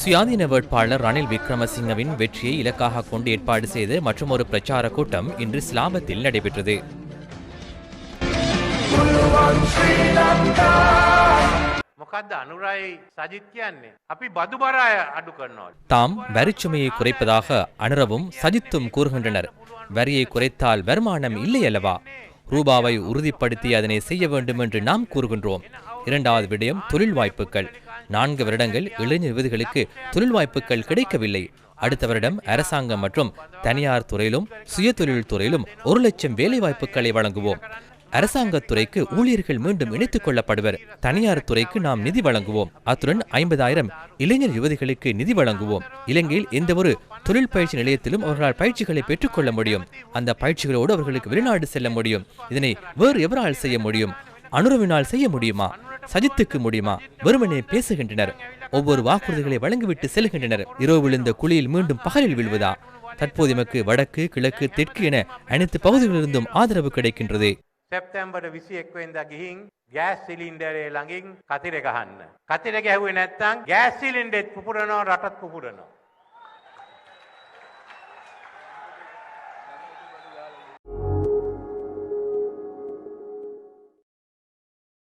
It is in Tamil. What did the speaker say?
சுயாதீன வேட்பாளர் ரணில் விக்ரமசிங்கவின் வெற்றியை இலக்காக கொண்டு ஏற்பாடு செய்த மற்றொரு பிரச்சார கூட்டம் இன்று ஸ்லாபத்தில் நடைபெற்றது. தாம் வரிச்சுமையை குறைப்பதாக அனுரவும் சஜித்தும் கூறுகின்றனர். வரியை குறைத்தால் வருமானம் இல்லை அல்லவா ரூபாவை உறுதிப்படுத்தி அதனை செய்ய வேண்டும் என்று நாம் கூறுகின்றோம். இரண்டாவது விடயம் தொழில் வாய்ப்புகள். நான்கு வருடங்கள் இளைஞர் விருதுகளுக்கு தொழில் வாய்ப்புகள் கிடைக்கவில்லை. அடுத்த வருடம் அரசாங்கம் மற்றும் தனியார் துறையிலும் சுயதொழில் துறையிலும் ஒரு லட்சம் வேலை வாய்ப்புகளை வழங்குவோம். அரசாங்கத் துறைக்கு ஊழியர்கள் மீண்டும் இணைத்துக் கொள்ளப்படுவர். தனியார் துறைக்கு நாம் நிதி வழங்குவோம். அத்துடன் ஐம்பதாயிரம் இளைஞர் யுவதிகளுக்கு நிதி வழங்குவோம். இலங்கையில் எந்த ஒரு தொழில் பயிற்சி நிலையத்திலும் அவர்களால் பயிற்சிகளை பெற்றுக்கொள்ள முடியும். அந்த பயிற்சிகளோடு அவர்களுக்கு வெளிநாடு செல்ல முடியும். இதனை வேறு எவரால் செய்ய முடியும்? அனுரவினால் செய்ய முடியுமா? சஜித்துக்கு முடியுமா வெறுமனே பேசுகின்றனர் ஒவ்வொரு வாக்குறுதிகளை வழங்கிவிட்டு செல்கின்றனர் இரவு விழுந்த குழியில் மீண்டும் பகலில் விழுவதா தற்போது எமக்கு வடக்கு கிழக்கு தெற்கு என அனைத்து பகுதிகளிலிருந்தும் ஆதரவு கிடைக்கின்றது සැප්තැම්බට විසි එක්වෙන්ද ගිහින් ගෑස් සිලින්ඩරේ ළඟින් කතිර ගහන්න. කතිර ගැහුවේ නැත්තං ගෑස් සිලින්ඩෙත් පුපුරනවා රටත් පුපුරනවා.